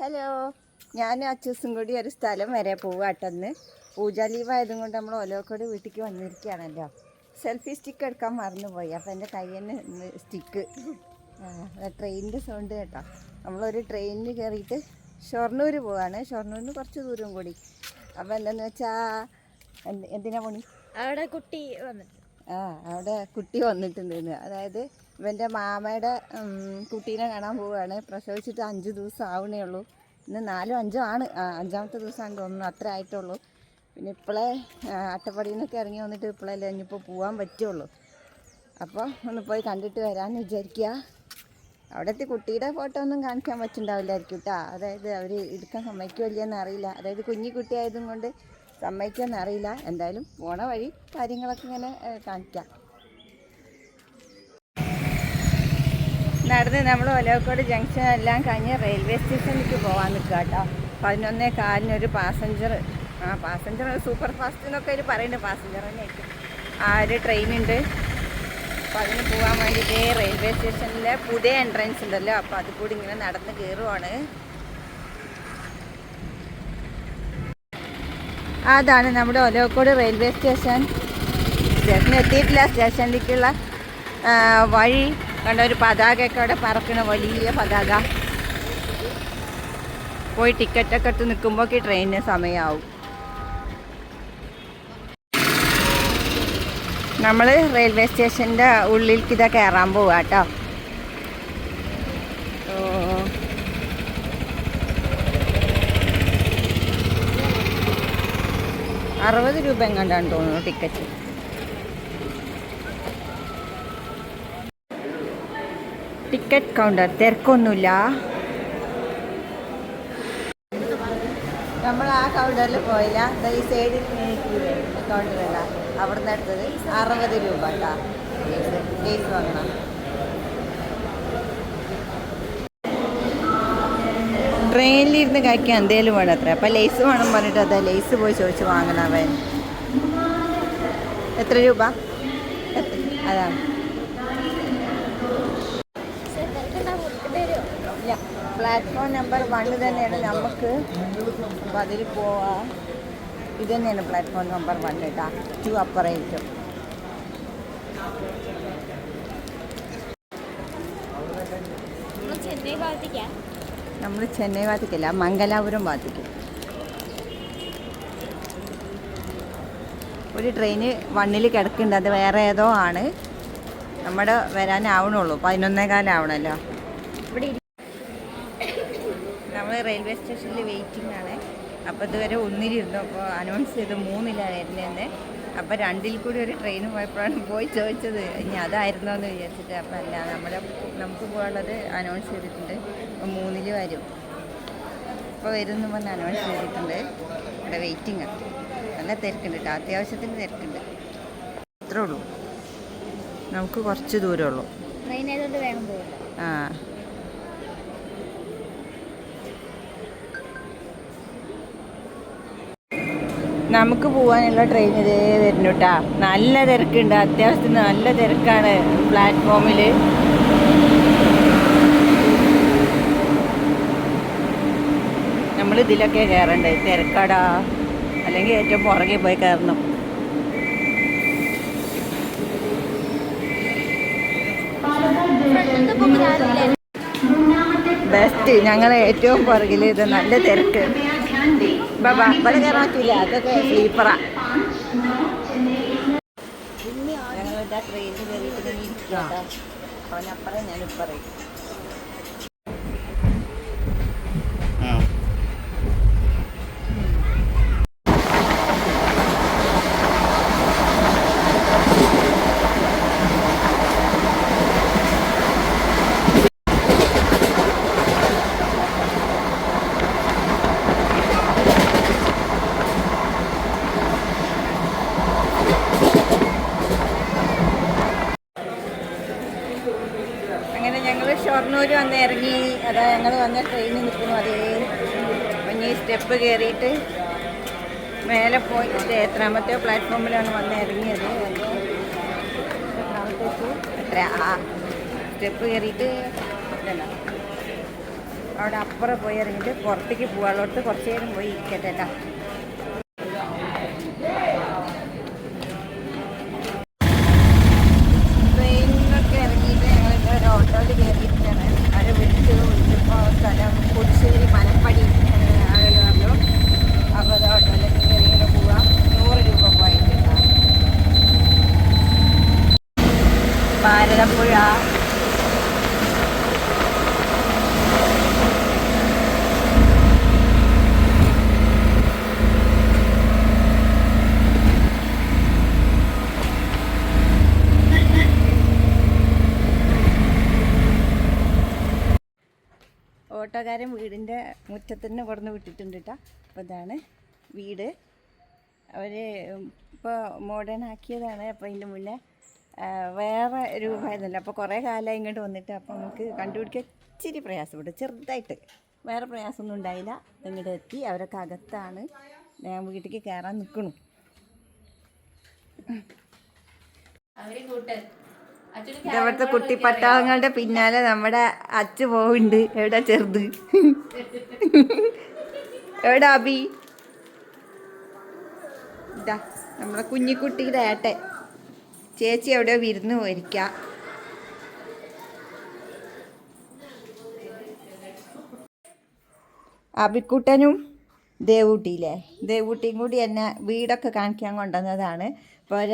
Hello. ഞാൻ അച്ചൂസും കൂടി ഒരു സ്ഥലം വരെ പോവാട്ടെന്ന് പൂജ ലീവ് ആയതും കൊണ്ട് നമ്മൾ ഓലോക്കോട് വീട്ടിലേക്ക് വന്നിരിക്കുകയാണല്ലോ. സെൽഫി സ്റ്റിക്ക് എടുക്കാൻ മറന്നുപോയി. അപ്പോൾ എന്റെ കൈ തന്നെ സ്റ്റിക്ക്. ട്രെയിനിന്റെ സൗണ്ട് കേട്ടോ. നമ്മളൊരു ട്രെയിനിൽ കയറിയിട്ട് ഷൊർണൂർ പോവാണ്. ഷൊർണൂരിന് കുറച്ച് ദൂരം കൂടി. അപ്പോൾ എന്താണെന്ന് വെച്ചാൽ എന്തിനാ പണി? അവിടെ കുട്ടി വന്നിട്ട് ആ അവിടെ കുട്ടി വന്നിട്ടുണ്ട് അതായത് ഇവന്റെ മാമയുടെ കുട്ടീനെ കാണാൻ പോവുകയാണ്. പ്രസവിച്ചിട്ട് അഞ്ച് ദിവസം ആവണേ ഉള്ളൂ. ഇന്ന് നാലും അഞ്ചോ ആണ്. അഞ്ചാമത്തെ ദിവസമാണ് തോന്നുന്നു അത്ര ആയിട്ടുള്ളൂ. പിന്നെ ഇപ്പോഴേ അട്ടപ്പടിയിൽ നിന്നൊക്കെ ഇറങ്ങി വന്നിട്ട് ഇപ്പോഴല്ലേ ഇനിയിപ്പോൾ പോകാൻ പറ്റുള്ളൂ. അപ്പോൾ ഒന്ന് പോയി കണ്ടിട്ട് വരാമെന്ന് വിചാരിക്കുക അവിടെത്തെ കുട്ടിയുടെ ഫോട്ടോ ഒന്നും കാണിക്കാൻ പറ്റുന്നുണ്ടാവില്ലായിരിക്കും കേട്ടോ അതായത് അവർ എടുക്കാൻ സമ്മതിക്കുമല്ലേ എന്നറിയില്ല അതായത് കുഞ്ഞി കുട്ടിയായതും കൊണ്ട് സമ്മതിക്കുമെന്ന് അറിയില്ല എന്തായാലും പോണ വഴി കാര്യങ്ങളൊക്കെ ഇങ്ങനെ കാണിക്കാം. നടന്ന് നമ്മൾ ഒലവക്കോട് ജംഗ്ഷൻ എല്ലാം കഴിഞ്ഞ് റെയിൽവേ സ്റ്റേഷനിലേക്ക് പോകാൻ നിൽക്കുക കേട്ടോ. പതിനൊന്നേ കാലിനൊരു പാസഞ്ചർ ആ പാസഞ്ചർ സൂപ്പർ ഫാസ്റ്റ് എന്നൊക്കെ ഒരു പറയുന്നുണ്ട്. പാസഞ്ചർ തന്നെയായിരിക്കും ആ ഒരു ട്രെയിൻ ഉണ്ട്. അപ്പോൾ അതിന് പോകാൻ വേണ്ടിയിട്ട് റെയിൽവേ സ്റ്റേഷനിലെ പുതിയ എൻട്രൻസ് ഉണ്ടല്ലോ. അപ്പോൾ അത് കൂടി ഇങ്ങനെ നടന്ന് കയറുവാണ്. അതാണ് നമ്മുടെ ഒലവക്കോട് റെയിൽവേ സ്റ്റേഷൻ. സ്റ്റേഷൻ എത്തിയിട്ടില്ല. സ്റ്റേഷനിലേക്കുള്ള വഴി കണ്ട ഒരു പതാകയൊക്കെ അവിടെ പറക്കണ വലിയ പതാക. പോയി ടിക്കറ്റൊക്കെ എടുത്ത് നിൽക്കുമ്പോഴേക്ക് ട്രെയിനിന് സമയമാവും നമ്മൾ റെയിൽവേ സ്റ്റേഷന്റെ ഉള്ളിലേക്ക് ഇതാ കയറാൻ പോവാ കേട്ടോ ഓ അറുപത് രൂപ എങ്ങാണ്ടാണ് തോന്നുന്നു ടിക്കറ്റ് ടിക്കറ്റ് കൗണ്ടർ തിരക്കൊന്നുമില്ല. നമ്മൾ ആ കൗണ്ടറിൽ പോയില്ല. ഈ സൈഡിൽ കൗണ്ടറല്ല അവിടെ നിന്ന് എടുത്തത് അറുപത് രൂപ കേട്ടോ കേസ് വാങ്ങണം. ട്രെയിനിലിരുന്ന് കഴിക്കാൻ എന്തേലും വേണം അത്ര. അപ്പം ലേസ് വേണം പറഞ്ഞിട്ട് അതാ ലേസ് പോയി ചോദിച്ച് വാങ്ങണം അവൻ. എത്ര രൂപ? അതാ. പ്ലാറ്റ്ഫോം നമ്പർ വണ്ണ് തന്നെയാണ്. നമുക്ക് അതിൽ പോവാ. ഇത് തന്നെയാണ് പ്ലാറ്റ്ഫോം നമ്പർ വൺ കേട്ടോ. ടു അപ്പറേറ്റും ചെന്നൈ ഭാഗത്തേക്കാ. നമ്മൾ ചെന്നൈ ഭാഗത്തേക്കല്ല മംഗലാപുരം ഭാഗത്തേക്ക് ഒരു ട്രെയിന് വണ്ണിൽ കിടക്കുന്നുണ്ട് അത് വേറെ ഏതോ ആണ്. നമ്മുടെ വരാനാവണുള്ളൂ പതിനൊന്നേ കാലാവണല്ലോ ഇവിടെ നമ്മൾ റെയിൽവേ സ്റ്റേഷനിൽ വെയിറ്റിംഗ് ആണ്. അപ്പോൾ ഇതുവരെ ഒന്നിലിരുന്നു അപ്പോൾ അനൗൺസ് ചെയ്ത് മൂന്നിലാണ് വരുന്നതെന്ന് അപ്പോൾ രണ്ടിൽ കൂടി ഒരു ട്രെയിൻ പോയപ്പോഴാണ് പോയി ചോദിച്ചത് ഇനി അതായിരുന്നോ എന്ന് വിചാരിച്ചിട്ട്. അപ്പോൾ അല്ല നമ്മുടെ നമുക്ക് പോകാനുള്ളത് അനൗൺസ് ചെയ്തിട്ടുണ്ട്. മൂന്നിൽ വരും. ഇപ്പോൾ വരുന്നു പറഞ്ഞ് അനൗൺസ് ചെയ്തിട്ടുണ്ട്. ഇവിടെ വെയിറ്റിംഗ് നല്ല തിരക്കുണ്ട് കേട്ടോ അത്യാവശ്യത്തിന് തിരക്കുണ്ട്. അത്രേ ഉള്ളൂ. നമുക്ക് കുറച്ച് ദൂരമേ ഉള്ളൂ. ആ. നമുക്ക് പോകാനുള്ള ട്രെയിൻ ഇതേ വരുന്നു കേട്ടാ നല്ല തിരക്കുണ്ട്. അത്യാവശ്യത്തിന് നല്ല തിരക്കാണ് പ്ലാറ്റ്ഫോമിൽ നമ്മൾ ഇതിലൊക്കെ കയറണ്ടേ തിരക്കാടാ. അല്ലെങ്കിൽ ഏറ്റവും പുറകെ പോയി കയറണം. ബെസ്റ്റ് ഞങ്ങൾ ഏറ്റവും പുറകിൽ ഇത് നല്ല തിരക്ക്. ബാബാ ഇവിടെ കയറാൻ പറ്റില്ല അതൊക്കെ സ്ലീപ്പറാ ഞങ്ങളിവിടെ ട്രെയിനിൽ കയറിയിട്ട് അവനപ്പുറം ഞാനിപ്പറയും അങ്ങനെ ഞങ്ങൾ ഷൊർണൂർ വന്ന് ഇറങ്ങി അതാ ഞങ്ങൾ വന്ന ട്രെയിനിൽ നിൽക്കുന്നു അതേ ഇനി സ്റ്റെപ്പ് കയറിയിട്ട് മേലെ പോയിട്ട് എത്രാമത്തെ പ്ലാറ്റ്ഫോമിലാണ് വന്ന് ഇറങ്ങിയത്. എത്ര? ആ സ്റ്റെപ്പ് കയറിയിട്ട്. അവിടെ അപ്പുറം പോയി ഇറങ്ങിയിട്ട് പുറത്തേക്ക് പോകാനുള്ളടത്ത് കുറച്ച് നേരം പോയി ഇരിക്കട്ടെ കേട്ടോ ഭാരതപ്പുഴ ഓട്ടോക്കാരൻ വീടിന്റെ മുറ്റത്ത് തന്നെ കൊടുന്ന് വിട്ടിട്ടുണ്ട് കേട്ടോ അപ്പോൾ ഇതാണ് വീട്. അവർ ഇപ്പോൾ മോഡേൺ ആക്കിയതാണ്. അപ്പോൾ അതിന്റെ മുന്നേ വേറെ രൂപമായിരുന്നില്ല അപ്പോൾ കുറേ കാലമായി ഇങ്ങോട്ട് വന്നിട്ട് അപ്പോൾ നമുക്ക് കണ്ടുപിടിക്കാൻ ഇച്ചിരി പ്രയാസപ്പെട്ടു ചെറുതായിട്ട്. വേറെ പ്രയാസമൊന്നും ഉണ്ടായില്ല. ഇങ്ങോട്ട് എത്തി. അവരൊക്കെ അകത്താണ്. ഞാൻ വീട്ടിലേക്ക് കയറാൻ നിൽക്കണു ഇവിടുത്തെ കുട്ടിപ്പട്ടാളങ്ങളുടെ പിന്നാലെ നമ്മുടെ അച്ഛ പോവുണ്ട്. എവിടെ ചെറുത്? എവിടെ അബി ഇതാ നമ്മുടെ കുഞ്ഞിക്കുട്ടിയുടെ ഏട്ടൻ. ചേച്ചി അവിടെ വിരുന്ന് പോയിരിക്കാം. അബിക്കുട്ടനും ദേവൂട്ടിയില്ലേ? ദേവൂട്ടിയും കൂടി എന്നെ വീടൊക്കെ കാണിക്കാൻ കൊണ്ടുവന്നതാണ്. അപ്പോൾ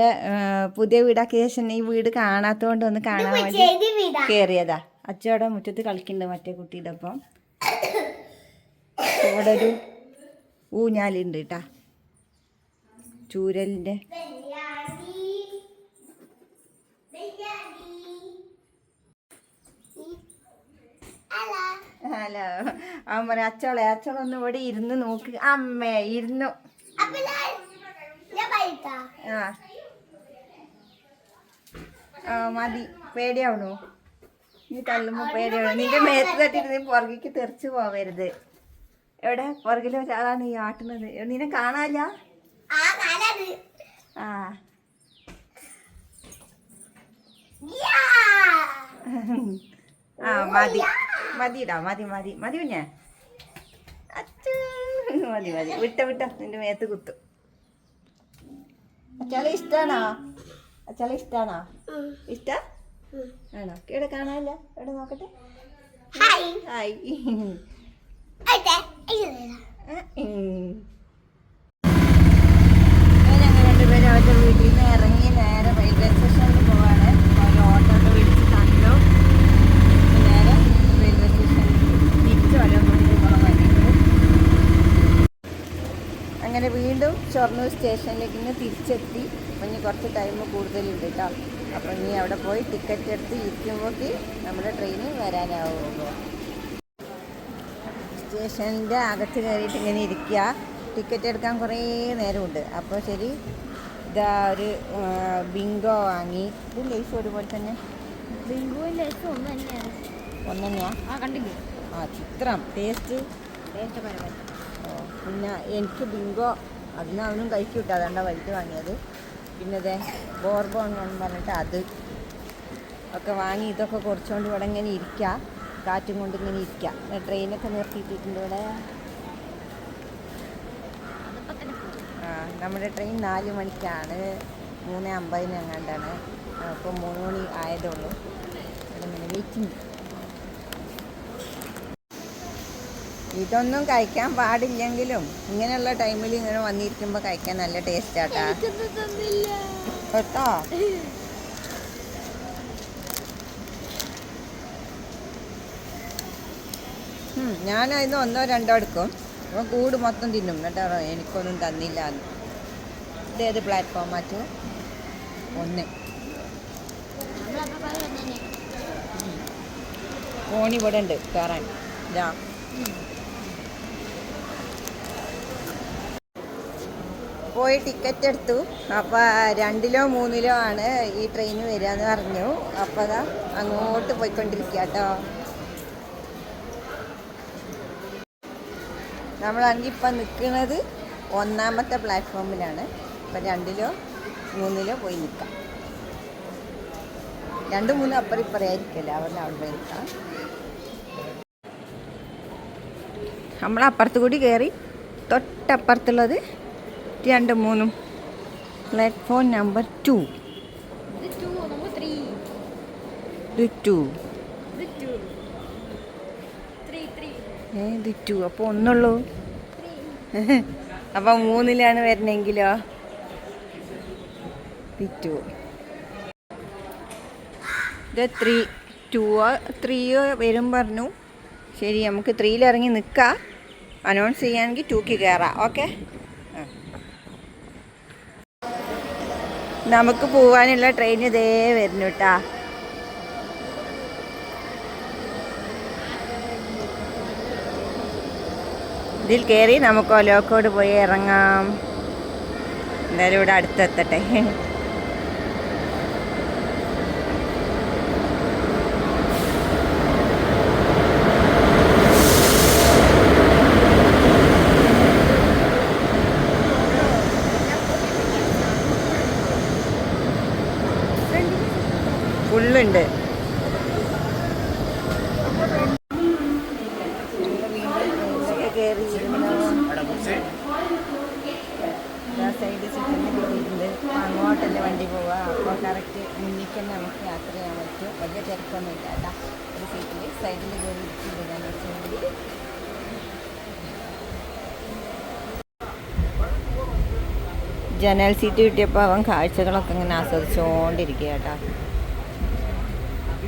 പുതിയ വീടാക്കിയ ശേഷം ഈ വീട് കാണാത്തതുകൊണ്ട് ഒന്ന് കാണാൻ വേണ്ടി കയറിയതാ അച്ചയുടെ മുറ്റത്ത് കളിക്കുന്നുണ്ട് മറ്റേ കുട്ടിയുടെ ഒപ്പം. ഇവിടെ ഒരു ഊഞ്ഞാലുണ്ട് കേട്ടാ. ചൂരലിന്റെ ഹലോ. അവൻ പറയാം അച്ചോളെ അച്ചോളൊന്ന് ഇവിടെ ഇരുന്ന് നോക്ക്. അമ്മേ ഇരുന്നു. ആ. ആ മതി. പേടിയാവണു? നീ തള്ളുമ്പോ പേടിയാവണു? നിന്റെ മേത്ത് തട്ടിട്ട് നീ പുറകിക്ക് തെറിച്ച് പോവരുത്. എവിടെ? പുറകിലെ? ഒരാളാണ് ഈ ആട്ടുന്നത്. നിന്നെ കാണാല്ല ആ ആ. മതി. മതിടാ മതി മതി. മതി കുഞ്ഞേ. അച്ഛാ. മതി മതി. വിട്ട വിട്ട. നിന്റെ മേത്ത് കുത്തും. അച്ചാളെ ഇഷ്ടാണോ? അച്ചാളെ ഇഷ്ടാണോ? ഇഷ്ട? ആണോ? ഇവിടെ കാണാനില്ല? ഇവിടെ നോക്കട്ടെ. ഹായ് ഞങ്ങൾ രണ്ടുപേരും അവരുടെ വീട്ടിൽ നിന്ന് ഇറങ്ങി നേരെ റെയിൽവേ സ്റ്റേഷനിൽ പോവാണ് ഒരു ഓട്ടോ ഒക്കെ വിളിച്ച് കണ്ടു നേരെ റെയിൽവേ സ്റ്റേഷനിൽ തിരിച്ചു വരാൻ വേണ്ടി പോകണം വേണ്ടിയിട്ട് അങ്ങനെ വീണ്ടും ഷൊർണൂർ സ്റ്റേഷനിലേക്ക് ഇന്ന് തിരിച്ചെത്തി. അപ്പം ഇനി കുറച്ച് ടൈം കൂടുതലുണ്ട് കേട്ടോ അപ്പം ഇനി അവിടെ പോയി ടിക്കറ്റ് എടുത്ത് ഇരിക്കുമ്പോഴേക്ക് നമ്മുടെ ട്രെയിൻ വരാനാവുമോ സ്റ്റേഷന്റെ അകത്ത് കയറിയിട്ട് ഇങ്ങനെ ഇരിക്കുക. ടിക്കറ്റ് എടുക്കാൻ കുറേ നേരമുണ്ട്. അപ്പോൾ ശരി ഇതാ ഒരു ബിങ്കോ വാങ്ങി. ഇത് ലൈഫ് ഒരുപോലെ തന്നെ. ബിങ്കുവും ലൈഫ് ഒന്ന് തന്നെയാണ് ഒന്ന് ആ കണ്ടില്ലേ? ആ ചിത്രം. ടേസ്റ്റ് പിന്നെ എനിക്ക് ബിങ്കോ അതിന് അവനും കഴിച്ചു കിട്ടും അതാണ്ട വലുത് വാങ്ങിയത്. പിന്നെ ഇതേ ബോർബോൺ എന്ന് പറഞ്ഞിട്ട് അത് ഒക്കെ വാങ്ങി ഇതൊക്കെ കുറച്ചുകൊണ്ട് ഇവിടെ ഇങ്ങനെ ഇരിക്കുക കാറ്റും കൊണ്ട് ഇങ്ങനെ ഇരിക്കുക ട്രെയിനൊക്കെ നിർത്തിയിട്ടിട്ടുണ്ട് ഇവിടെ. ആ, നമ്മുടെ ട്രെയിൻ നാല് മണിക്കാണ്. മൂന്ന് അമ്പതിന് എങ്ങാണ്ടാണ്. അപ്പോൾ മൂന്ന് മണി ആയതേ ഇവിടെ വെയിറ്റിംഗ് ഇതൊന്നും കഴിക്കാൻ പാടില്ലെങ്കിലും ഇങ്ങനെയുള്ള ടൈമിൽ ഇങ്ങനെ വന്നിരിക്കുമ്പോൾ കഴിക്കാൻ നല്ല ടേസ്റ്റ് ആട്ടാ. കേട്ടോ ഞാൻ അതിന് ഒന്നോ രണ്ടോ എടുക്കും. അപ്പം കൂട് മൊത്തം തിന്നും. കേട്ടോ എനിക്കൊന്നും തന്നില്ല എന്ന് ഇതേത് പ്ലാറ്റ്ഫോം മാറ്റു ഒന്ന്. ഫോണി ഇവിടെ ഉണ്ട്. കയറാൻ ഇതാ. പോയി ടിക്കറ്റ് എടുത്തു. അപ്പോൾ രണ്ടിലോ മൂന്നിലോ ആണ് ഈ ട്രെയിൻ വരിക എന്ന് പറഞ്ഞു. അപ്പോൾ അതാ അങ്ങോട്ട് പോയിക്കൊണ്ടിരിക്കുക കേട്ടോ നമ്മളാണെങ്കിൽ ഇപ്പം നിൽക്കുന്നത് ഒന്നാമത്തെ പ്ലാറ്റ്ഫോമിലാണ് ഇപ്പം രണ്ടിലോ മൂന്നിലോ പോയി നിൽക്കാം രണ്ട് മൂന്ന് അപ്പുറം ഇപ്പുറം ആയിരിക്കില്ല അവിടെ അവിടെ നിൽക്കാം നമ്മൾ കൂടി കയറി തൊട്ടപ്പുറത്തുള്ളത് രണ്ട് മൂന്നും. പ്ലാറ്റ്ഫോം നമ്പർ ടു ടു അപ്പോൾ ഒന്നുള്ളൂ. ത്രീ അപ്പം മൂന്നിലാണ് വരണമെങ്കിലോ ടു ഇത് ത്രീ ടൂവോ ത്രീയോ വരും പറഞ്ഞു. ശരി നമുക്ക് ത്രീയിലിറങ്ങി നിൽക്കാം അനൗൺസ് ചെയ്യാമെങ്കിൽ ടൂക്ക് കയറാം ഓക്കെ നമുക്ക് പോവാനുള്ള ട്രെയിൻ ഇതേ വരുന്നു കേട്ടാ ഇതിൽ കയറി നമുക്ക് ഒലോക്കോട് പോയി ഇറങ്ങാം. എന്തായാലും ഇവിടെ അടുത്തെത്തട്ടെ. അങ്ങോട്ടല്ലേ വണ്ടി അപ്പോൾ കറക്റ്റ് നമുക്ക് യാത്ര ചെയ്യാൻ പറ്റും. വലിയ ഒരു സീറ്റിൽ സൈഡിൽ കയറി ജനൽ സീറ്റ് കിട്ടിയപ്പോൾ അവൻ കാഴ്ചകളൊക്കെ ഇങ്ങനെ ആസ്വദിച്ചുകൊണ്ടിരിക്കുക കേട്ടോ ആന വരുന്ന സ്ഥലം പോലെ. ആനെ ആന വരുന്ന സ്ഥലം പോലെ തന്നെ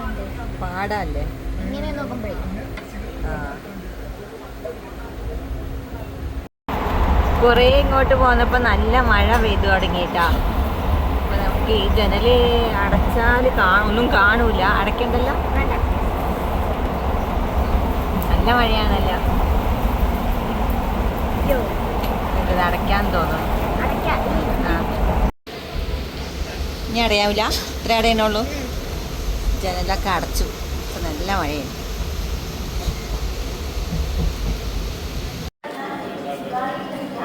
ഉണ്ട് പാടല്ലേ? ഇങ്ങനെ നോക്കുമ്പോഴേ കുറേ ഇങ്ങോട്ട് പോന്നപ്പോൾ നല്ല മഴ പെയ്തു തുടങ്ങിയിട്ടാ. അപ്പൊ നമുക്ക് ഈ ജനൽ അടച്ചാൽ ഒന്നും കാണൂല. അടയ്ക്കണ്ടല്ലോ? നല്ല മഴയാണല്ലോ. ഇത് അടയ്ക്കാൻ തോന്നുന്നു അടയ്ക്കാം ആ ഇനി അടയാവില്ല ഇത്ര അടയണുള്ളൂ ജനലൊക്കെ അടച്ചു. ഇപ്പം നല്ല മഴയാണ്.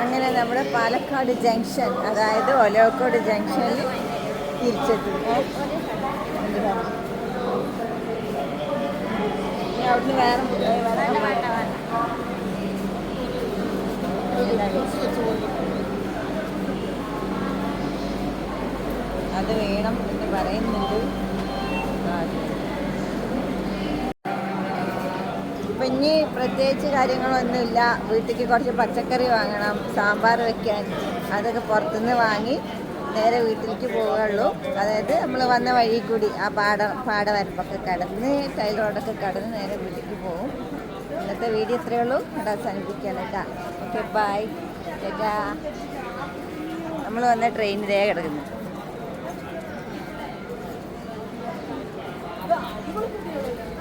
അങ്ങനെ നമ്മുടെ പാലക്കാട് ജംഗ്ഷൻ അതായത് ഒലോക്കോട് ജംഗ്ഷനിൽ തിരിച്ചെത്തി അവിടുന്ന് വേറെ വരാൻ വേണ്ട അത് വേണം എന്ന് പറയുന്നുണ്ട് ഇപ്പൊ ഇനി പ്രത്യേകിച്ച് കാര്യങ്ങളൊന്നുമില്ല. വീട്ടിലേക്ക് കുറച്ച് പച്ചക്കറി വാങ്ങണം സാമ്പാർ വെക്കാൻ അതൊക്കെ പുറത്തുനിന്ന് വാങ്ങി നേരെ വീട്ടിലേക്ക് പോവുകയുള്ളൂ. അതായത് നമ്മൾ വന്ന വഴി കൂടി ആ പാട പാടവരപ്പൊക്കെ കടന്ന് ടൈൽ റോഡൊക്കെ കടന്ന് നേരെ വീട്ടിലേക്ക് പോകും ഇന്നത്തെ വീഡിയോ ഇത്രയേ ഉള്ളൂ. ഇവിടെ അവസാനിപ്പിക്കാൻ കേട്ടോ. ഓക്കെ ബൈ ചേട്ടാ നമ്മൾ വന്ന ട്രെയിൻ ഇതേ കിടക്കുന്നു ആ